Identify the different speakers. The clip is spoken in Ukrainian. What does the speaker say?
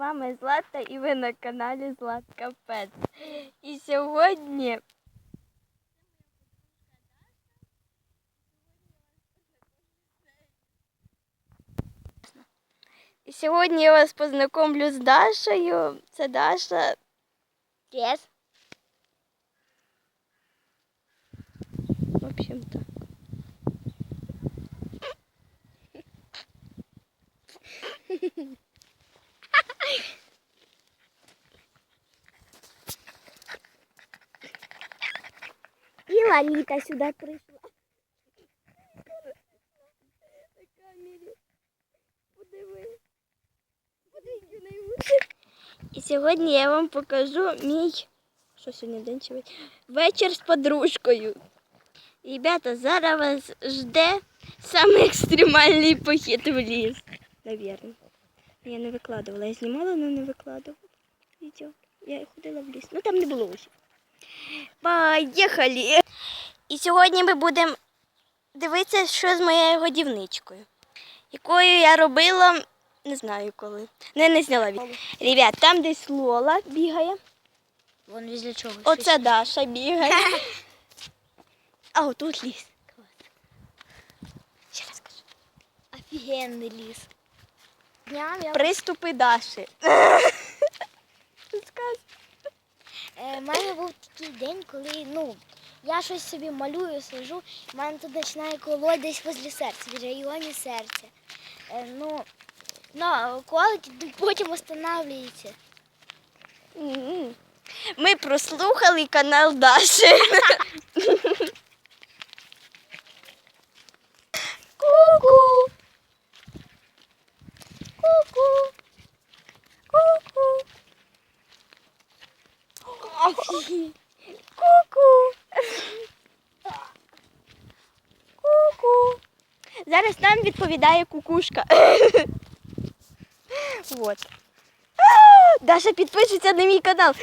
Speaker 1: вами Злата і ви на каналі Златка Пет. І сьогодні. І сьогодні я вас познайомлю з Дашею. Це Даша. Yes. В общем так. І Лаліта сюди прийшла. На камері. Подиви. Подивіться найвище. І сьогодні я вам покажу мій що сьогодні день чи вечір? З подружкою. Ребята, зараз вас жде самий екстремальний похід в ліс. Навірно. Я не викладувала. Я знімала, але не викладувала. Відео. Я ходила в ліс. Ну там не було усіх. Поїхали! І сьогодні ми будемо дивитися, що з моєю годівничкою, якою я робила, не знаю коли. Не, не зняла відео. Ребят, там десь Лола бігає.
Speaker 2: Вон возле чого.
Speaker 1: Оце Даша бігає. А отут ліс. Ще раз кажу.
Speaker 2: Офігенний ліс.
Speaker 1: Приступи Даші. Розказ.
Speaker 2: Е, мене був такий день, коли ну, я щось собі малюю, сижу, в мене тут починає колоть десь возле серця, в районі серця. Е, ну, ну, колоть, потім
Speaker 1: встановлюється. Ми прослухали канал Даші. Ку-ку. Зараз нам відповідає кукушка. Вот. Даша підпишеться на мій канал.